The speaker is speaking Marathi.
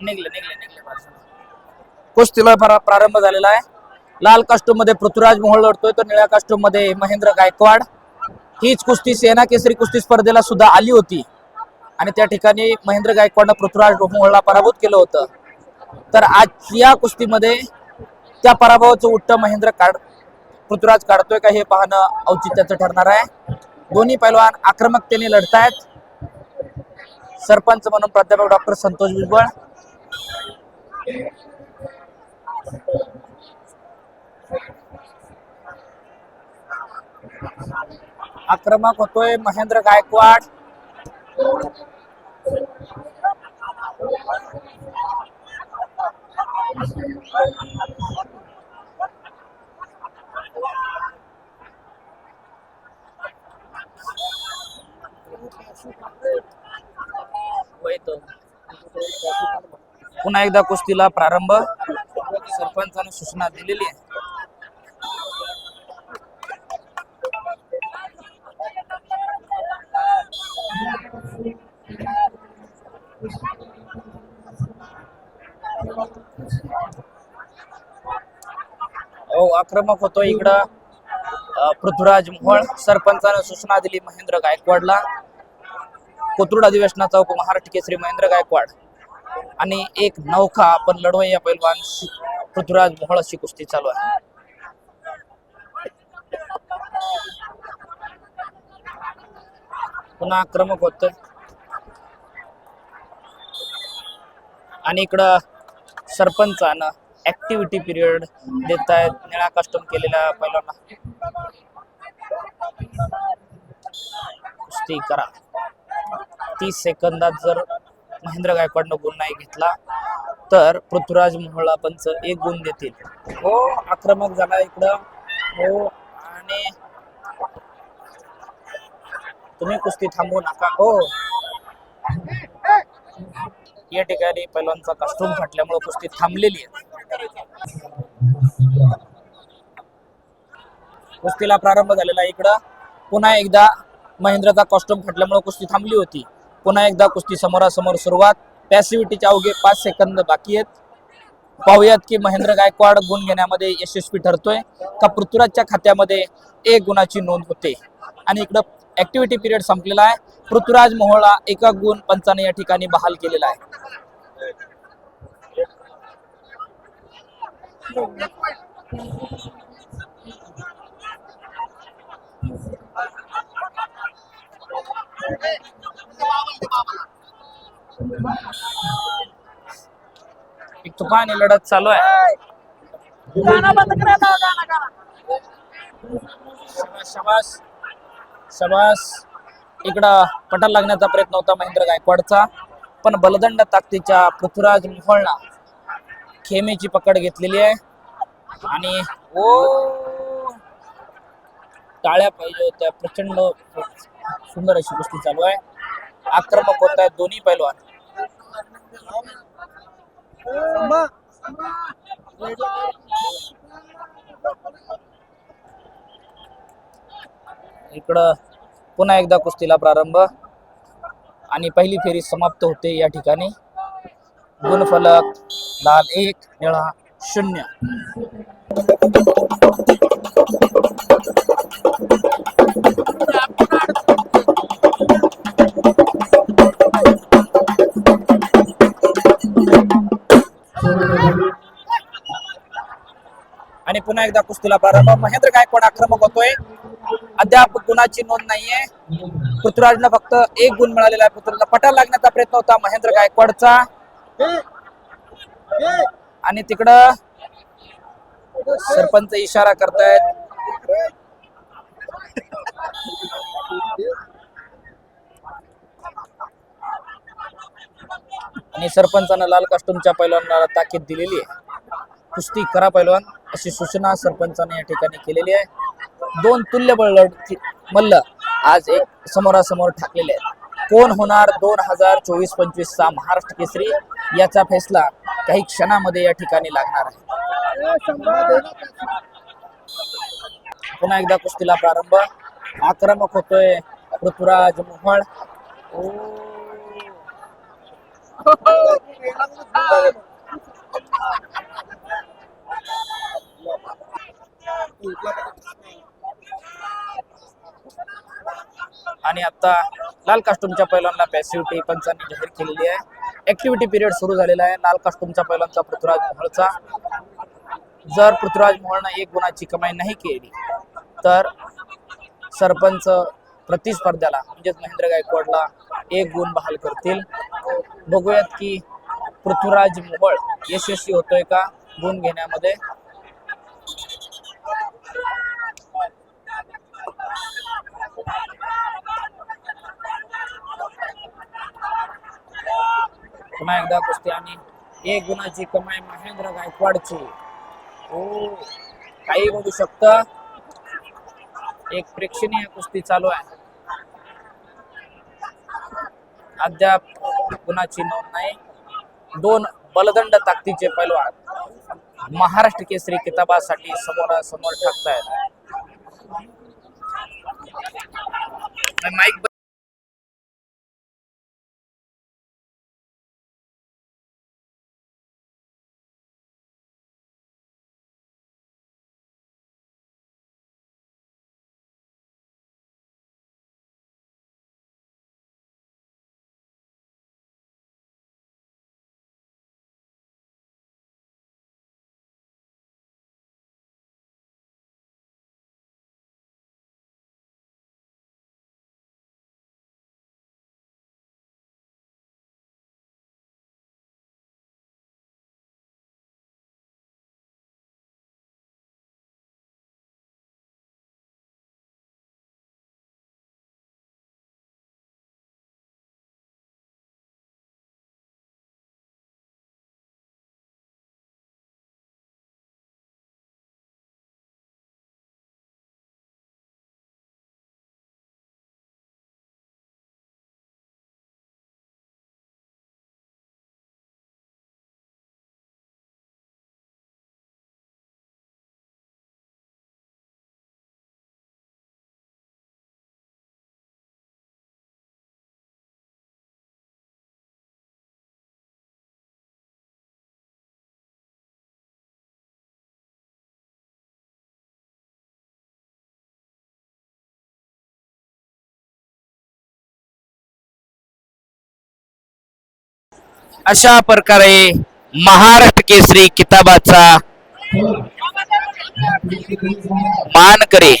निघले निघले निघले कुस्तीला प्रारंभ झालेला आहे. लाल कास्टूममध्ये पृथ्वीराज मोहोळ लढतोय तर निळ्या कास्टूममध्ये महेंद्र गायकवाड. हीच कुस्ती सेना केसरी कुस्ती स्पर्धेला सुद्धा आली होती. आणि त्या ठिकाणी महेंद्र गायकवाडनं पृथ्वीराज मोहोळला पराभूत केलं होतं. तर आज या कुस्तीमध्ये त्या पराभवाचं उट्ट महेंद्र काढ पृथ्वीराज काढतोय का हे पाहणं औचित्याचं ठरणार आहे. दोन्ही पैलवान आक्रमकतेने लढतायत. सरपंच म्हणून प्राध्यापक डॉक्टर संतोष भुजबळ आक्रमक होतोय महेंद्र गायकवाड. पुन्हा एकदा कुस्तीला प्रारंभ. सरपंचाने सूचना दिलेली आहे. हो आक्रमक होतो इकडं. पृथ्वीराज मोहळ सरपंचाने सूचना दिली महेंद्र गायकवाडला. कोथरूड अधिवेशनाचा महाराष्ट्र केसरी महेंद्र गायकवाड. आणि एक नौका आपण लढवय या पैलवान पृथ्वीराज मोहळ अशी कुस्ती चालू आहे. पुन्हा आक्रमक होत. आणि इकडं सरपंचानं ऍक्टिव्हिटी पिरियड देत आहेत निळा कस्टम केलेल्या पैलवाना कुस्ती करा. तीस सेकंदात जर महेंद्र गायकवाडनं गुण नाही घेतला तर पृथ्वीराज मोहळा पंच एक गुण देतील. हो आक्रमक झाला इकडं. हो आणि तुम्ही कुस्ती थांबवू नका. हो. या ठिकाणी पैलवानचा कस्टम फाटल्यामुळे कुस्ती थांबलेली आहे. कुस्तीला प्रारंभ झालेला आहे इकडं. पुन्हा एकदा महेंद्रचा कॉस्ट्युम फाटल्यामुळे कुस्ती थांबली होती. पुन्हा एकदा कुस्ती समोरासमोर सुरुवात. पॅसिव्हिटीच्या अवघे पाच सेकंद बाकी आहेत. पाहूयात की महेंद्र गायकवाड गुण घेण्यामध्ये यशस्वी ठरतोय. का पृथ्वीराजच्या खात्यामध्ये एक गुणाची नोंद होते? आणि इकडं ऍक्टिव्हिटी पिरियड संपलेला आहे. पृथ्वीराज मोहोळा एका गुण पंचाने या ठिकाणी बहाल केलेला आहे. एक तुफानी लढत चालू आहे. शबास शबास. शबास इकडं पटाला लागण्याचा प्रयत्न होता महेंद्र गायकवाडचा. पण बलदंड ताकदीच्या पृथ्वीराज मोहोळला खेमेची पकड घेतलेली आहे. आणि ओ! टाळ्या पाहिजे होत्या. प्रचंड सुंदर अशी गोष्टी चालू आहे. आक्रमक होत आहेत दोन्ही पैलवान. इकडं पुन्हा एकदा कुस्तीला प्रारंभ. आणि पहिली फेरी समाप्त होते या ठिकाणी. गुणफलक लाल एक निळा शून्य. आणि कुस्तीला प्रारंभ. महेंद्र गायकवाड आक्रमक होतोय. अद्याप गुणाची नोंद नाहीये. पृथ्वीराजला फक्त एक गुण मिळालेला आहे. पृथ्वीराजला पटाला लागण्याचा प्रयत्न होता महेंद्र गायकवाडचा. आणि तिकडं सरपंच इशारा करतायत. आणि सरपंचानं लाल कास्टूमच्या पैलवानाला ताकीद दिलेली आहे. कुस्ती करा पैलवान अशी सूचना सरपंचाने या ठिकाणी केलेली आहे. दोन तुल्यबळ लढती मल्ल आज एक समोरासमोर ठाकलेले आहेत. कोण होणार दोन हजार चोवीस पंचवीसचा महाराष्ट्र केसरी? याचा फैसला काही क्षणामध्ये या ठिकाणी लागणार आहे. पुन्हा एकदा कुस्तीला प्रारंभ. आक्रमक होतोय पृथ्वीराज मोहळ. हो, हो. आणि आता लाल कास्टूमच्या पैलवानला पॅसिव्हिटी पंचांनी जाहीर केलेली आहे. ऍक्टिव्हिटी पिरियड सुरू झालेला आहे. लाल कास्टूमच्या पैलवानचा पृथ्वीराज मोहळचा. जर पृथ्वीराज मोहळनं एक गुणाची कमाई नाही केली तर सरपंच प्रतिस्पर्ध्याला म्हणजेच महेंद्र गायकवाडला एक गुण बहाल करतील. बघूयात की पृथ्वीराज मोहळ यशस्वी होतोय का? गुण घेण्यामध्ये पुन्हा एकदा कुस्ती आणि एक गुणाची कमाई महेंद्र गायकवाडची. हो काही बघू शकता एक प्रेक्षणीय कुस्ती चालू आहे. अद्याप गुणाची नोंद नाही. दोन बलदंड ताकदीचे पैलवान महाराष्ट्र केसरी किताबासाठी समोरासमोर ठाकतायत. माईक अशा प्रकारे महाराष्ट्र केसरी किताबाचा मान करे